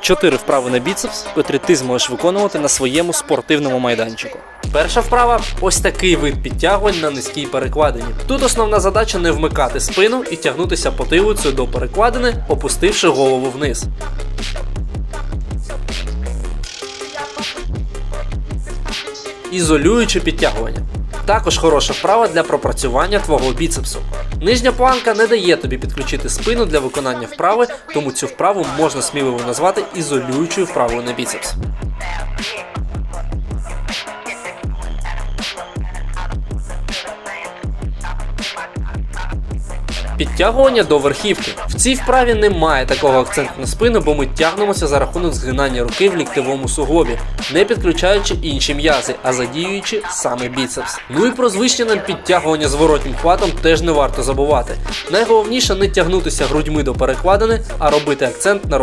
Чотири вправи на біцепс, котрі ти зможеш виконувати на своєму спортивному майданчику. Перша вправа ось такий вид підтягувань на низькій перекладині. Тут основна задача не вмикати спину і тягнутися потилицею до перекладини, опустивши голову вниз. Ізолюючи підтягування. Також хороша вправа для пропрацювання твого біцепсу. Нижня планка не дає тобі підключити спину для виконання вправи, тому цю вправу можна сміливо назвати ізолюючою вправою на біцепс. Підтягування до верхівки. В цій вправі немає такого акценту на спину, бо ми тягнемося за рахунок згинання руки в ліктевому суглобі, не підключаючи інші м'язи, а задіюючи саме біцепс. Ну і про звичне нам підтягування зворотнім хватом теж не варто забувати. Найголовніше не тягнутися грудьми до перекладини, а робити акцент на